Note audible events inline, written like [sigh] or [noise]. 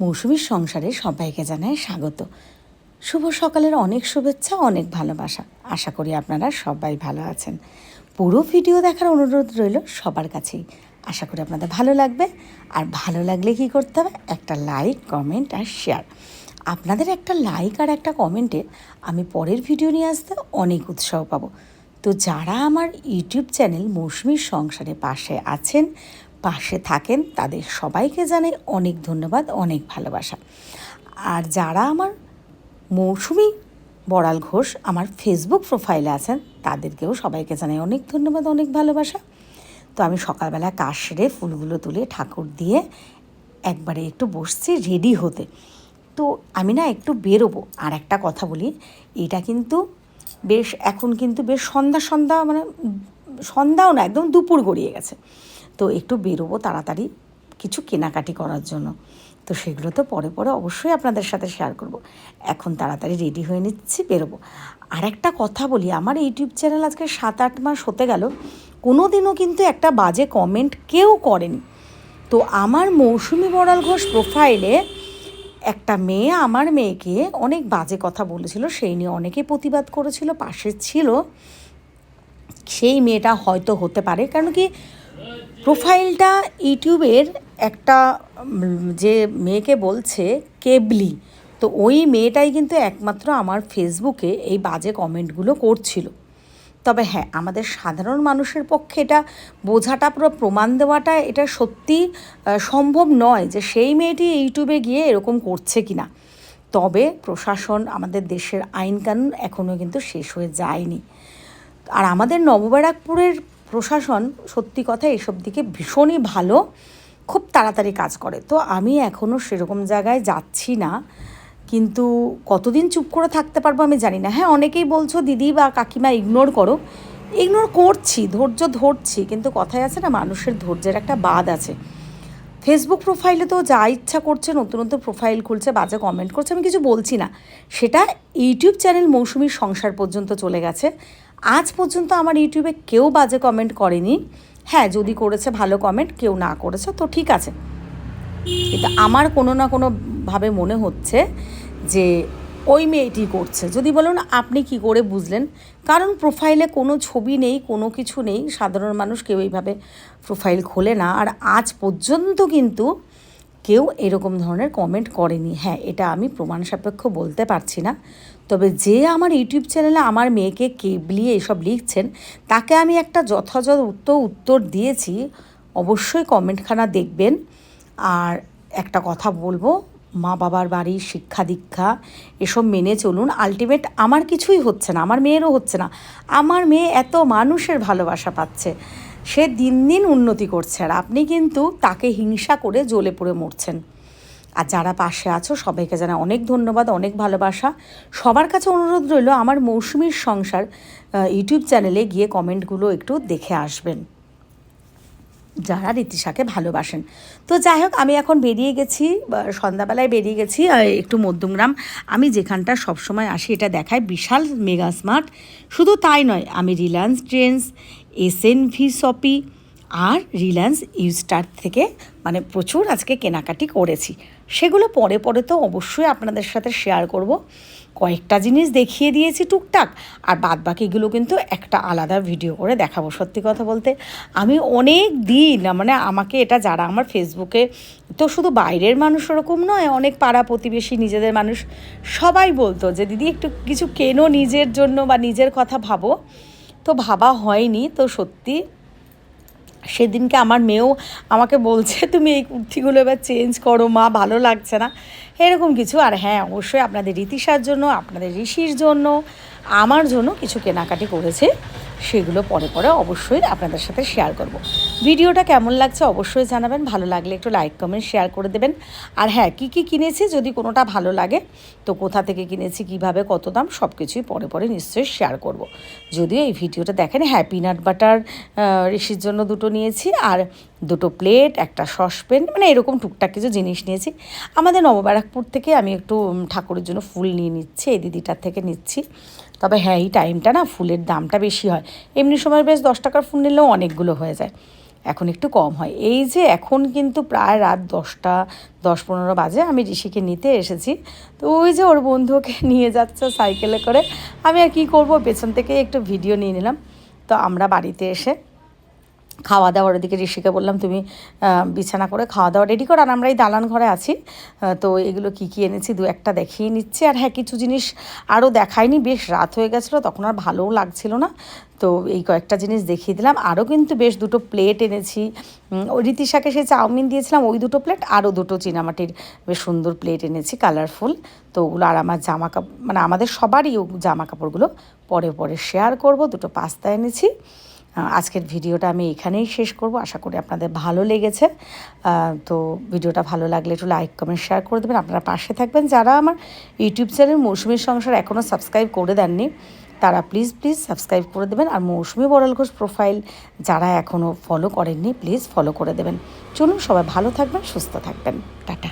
মৌসুমীর সংসারে সবাইকে জানায় স্বাগত। শুভ সকালের অনেক শুভেচ্ছা, অনেক ভালোবাসা। আশা করি আপনারা সবাই ভালো আছেন। পুরো ভিডিও দেখার অনুরোধ রইল সবার কাছেই। আশা করি আপনাদের ভালো লাগবে। আর ভালো লাগলে কি করতে হবে? একটা লাইক কমেন্ট আর শেয়ার আপনাদের একটা লাইক আর একটা কমেন্টে আমি পরের ভিডিও নিয়ে আসতে অনেক উৎসাহ পাবো। তো যারা আমার ইউটিউব চ্যানেল মৌসুমীর সংসারে পাশে আছেন পাশে থাকেন, তাদের সবাইকে জানাই অনেক ধন্যবাদ, অনেক ভালোবাসা। আর যারা আমার মৌসুমি বড়াল ঘোষ আমার ফেসবুক প্রোফাইলে আছেন, তাদেরকেও সবাইকে জানাই অনেক ধন্যবাদ, অনেক ভালোবাসা। তো আমি সকালবেলা কাজ সেরে ফুলগুলো তুলে ঠাকুর দিয়ে একবারে একটু বসছি রেডি হতে। তো আমি না একটু বেরোবো, আর একটা কথা বলি, এটা কিন্তু বেশ, এখন কিন্তু বেশ সন্ধ্যা সন্ধ্যা মানে সন্ধ্যাও না, একদম দুপুর গড়িয়ে গেছে। তো একটু বেরোবো তাড়াতাড়ি কিছু কেনাকাটি করার জন্য। তো সেগুলো তো পরে পরে অবশ্যই আপনাদের সাথে শেয়ার করব। এখন তাড়াতাড়ি রেডি হয়ে নিচ্ছি, বেরোবো। আর একটা কথা বলি, আমার ইউটিউব চ্যানেল আজকে সাত আট মাস হতে গেল কোনো দিনও কিন্তু একটা বাজে কমেন্ট কেউ করেনি। তো আমার মৌসুমি বড়াল ঘোষ প্রোফাইলে একটা মেয়ে, আমার মেয়েকে অনেক বাজে কথা বলেছিল, সেই নিয়ে অনেকে প্রতিবাদ করেছিল, পাশে ছিল। সেই মেয়েটা হয়তো হতে পারে, কারণ কি প্রোফাইলটা ইউটিউবের একটা যে মেয়েকে বলছে, কেবলি। তো ওই মেয়েটাই কিন্তু একমাত্র আমার ফেসবুকে এই বাজে কমেন্টগুলো করছিল। তবে হ্যাঁ আমাদের সাধারণ মানুষের পক্ষে এটা বোঝাটা, পুরো প্রমাণ দেওয়াটা এটা সত্যি সম্ভব নয় যে সেই মেয়েটি ইউটিউবে গিয়ে এরকম করছে কি না তবে প্রশাসন, আমাদের দেশের আইন কানুন এখনও কিন্তু শেষ হয়ে যায়নি। আর আমাদের নববারাকপুরের প্রশাসন সত্যি কথা এসব দিকে ভীষণই ভালো, খুব তাড়াতাড়ি কাজ করে। তো আমি এখনও সেরকম জায়গায় যাচ্ছি না, কিন্তু কতদিন চুপ করে থাকতে পারব আমি জানি না। হ্যাঁ অনেকেই বলছো, দিদি বা কাকিমা ইগনোর করো। ইগনোর করছি, ধৈর্য ধরছি, কিন্তু কথায় আছে না, মানুষের ধৈর্যের একটা বাদ আছে। ফেসবুক প্রোফাইলে তো যা ইচ্ছা করছে, নতুন নতুন প্রোফাইল খুলছে, বাজে কমেন্ট করছে, আমি কিছু বলছি না। সেটা ইউটিউব চ্যানেল মৌসুমীর সংসার পর্যন্ত চলে গেছে। আজ পর্যন্ত আমার ইউটিউবে কেউ বাজে কমেন্ট করেনি। হ্যাঁ যদি করেছে ভালো কমেন্ট কেউ না করেছে, তো ঠিক আছে। কিন্তু আমার কোনো না কোনোভাবে মনে হচ্ছে যে ওই মেয়েটি করছে। যদি বলুন আপনি কি করে বুঝলেন? কারণ প্রোফাইলে কোনো ছবি নেই, কোনো কিছু নেই, সাধারণ মানুষ কেউ এইভাবে প্রোফাইল খোলে না। আর আজ পর্যন্ত কিন্তু কেউ এরকম ধরনের কমেন্ট করেনি। হ্যাঁ এটা আমি প্রমাণ সাপেক্ষ বলতে পারছি না। তবে যে আমার ইউটিউব চ্যানেলে আমার মেয়েকে কেবলিয়ে এসব লিখছেন, তাকে আমি একটা যথাযথ উত্তর উত্তর দিয়েছি। অবশ্যই কমেন্টখানা দেখবেন। আর একটা কথা বলব, মা বাবার বাড়ি, শিক্ষা দীক্ষা, এসব মেনে চলুন। আলটিমেট আমার কিছুই হচ্ছে না, আমার মেয়েরও হচ্ছে না। আমার মেয়ে এত মানুষের ভালোবাসা পাচ্ছে, সে দিন দিন উন্নতি করছে। আর আপনি কিন্তু তাকে হিংসা করে জ্বলে পড়ে মরছেন। আর যারা পাশে আছো, সবাইকে জানা অনেক ধন্যবাদ, অনেক ভালোবাসা। সবার কাছে অনুরোধ রইল, আমার মৌসুমীর সংসার ইউটিউব চ্যানেলে গিয়ে কমেন্টগুলো একটু দেখে আসবেন। যারা রীতিশাকে ভালোবাসেন। তো যাই হোক, আমি এখন বেরিয়ে গেছি সন্ধ্যাবেলায় বেরিয়ে গেছি একটু মধ্যমগ্রাম। আমি যেখানটা সবসময় আসি, এটা দেখায় বিশাল মেগা স্মার্ট। শুধু তাই নয়, আমি Reliance Trends, S N V, শপি আর রিলায়েন্স ইউস্টার থেকে মানে প্রচুর আজকে কেনাকাটি করেছি। সেগুলো পরে পরে তো অবশ্যই আপনাদের সাথে শেয়ার করব। কয়েকটা জিনিস দেখিয়ে দিয়েছি টুকটাক, আর বাদ বাকিগুলো কিন্তু একটা আলাদা ভিডিও করে দেখাবো সত্যি কথা বলতে। আমি অনেক দিন মানে আমাকে এটা যারা আমার ফেসবুকে তো শুধু বাইরের মানুষ ওরকম নয়, অনেক পাড়া প্রতিবেশী নিজেদের মানুষ সবাই বলতো যে, দিদি, একটু কিছু কেনো নিজের জন্য বা নিজের কথা ভাবো। তো ভাবা হয়নি, তো সত্যি সেদিনকে আমার মেয়েও আমাকে বলছে, তুমি এই কুর্তিগুলো এবার চেঞ্জ করো, মা, ভালো লাগছে না। এরকম কিছু আর হ্যাঁ অবশ্যই আপনাদের রীতিশার জন্য, আপনাদের ঋষির জন্য, আমার জন্য কিছু কেনাকাটি করেছে, সেগুলো পরে পরে অবশ্যই আপনাদের সাথে শেয়ার করব। ভিডিওটা কেমন লাগছে অবশ্যই জানাবেন, ভালো লাগলে একটু লাইক কমেন্ট শেয়ার করে দেবেন আর হ্যাঁ কী কী কিনেছি যদি কোনোটা ভালো লাগে, তো কোথা থেকে কিনেছি, কীভাবে, কত দাম সব কিছুই পরে পরে নিশ্চয়ই শেয়ার করব। যদিও এই ভিডিওটা দেখেন হ্যাঁ পিনাট বাটার ঋষির জন্য দুটো নিয়েছি, আর দুটো প্লেট একটা সসপ্যান মানে এরকম টুকটাক কিছু জিনিস নিয়েছি আমাদের নববারাকপুর থেকে আমি একটু ঠাকুরের জন্য ফুল নিয়ে নিচ্ছি, এই দিদিটার থেকে নিচ্ছি। তবে হ্যাঁ এই টাইমটা না ফুলের দামটা বেশি হয়। এমনি সময় বেশ দশ টাকার ফুল নিলেও অনেকগুলো হয়ে যায়। এখন একটু কম হয়। এই যে এখন কিন্তু প্রায় রাত দশটা, দশ পনেরো বাজে, আমি ঋষিকে নিতে এসেছি। তো ওই যে ওর বন্ধুকে [laughs] নিয়ে যাচ্ছে সাইকেলে করে। আমি আর কী করব, পেছন থেকে একটু ভিডিও নিয়ে নিলাম। তো আমরা বাড়িতে এসে খাওয়া দাওয়ার ওদিকে ঋষিকে বললাম, তুমি বিছানা করে খাওয়া দাওয়া রেডি করো। আর আমরা এই দালান ঘরে আছি। তো এগুলো কী কী এনেছি দু একটা দেখিয়ে নিচ্ছে। আর হ্যাঁ কিছু জিনিস আরও দেখায়নি বেশ রাত হয়ে গেছিল, তখন আর ভালোও লাগছিল না। তো এই কয়েকটা জিনিস দেখিয়ে দিলাম। আরও কিন্তু বেশ দুটো প্লেট এনেছি। ওই রীতিশাকে সেই চাউমিন দিয়েছিলাম, ওই দুটো প্লেট আরও দুটো চিনামাটির বেশ সুন্দর প্লেট এনেছি কালারফুল তো ওগুলো আর আমার জামা কাপড় মানে আমাদের সবারই জামা কাপড়গুলো পরে পরে শেয়ার করব। দুটো পাস্তা এনেছি। আজকের ভিডিওটা আমি এখানেই শেষ করব। আশা করি আপনাদের ভালো লেগেছে। তো ভিডিওটা ভালো লাগলে একটু লাইক কমেন্ট শেয়ার করে দেবেন। আপনারা পাশে থাকবেন। যারা আমার ইউটিউব চ্যানেল মৌসুমীর সংসার এখনও সাবস্ক্রাইব করে দেননি, তারা প্লিজ প্লিজ সাবস্ক্রাইব করে দেবেন। আর মৌসুমি বড়াল ঘোষ প্রোফাইল যারা এখনও ফলো করেননি প্লিজ ফলো করে দেবেন। চলুন সবাই ভালো থাকবেন, সুস্থ থাকবেন। টাটা।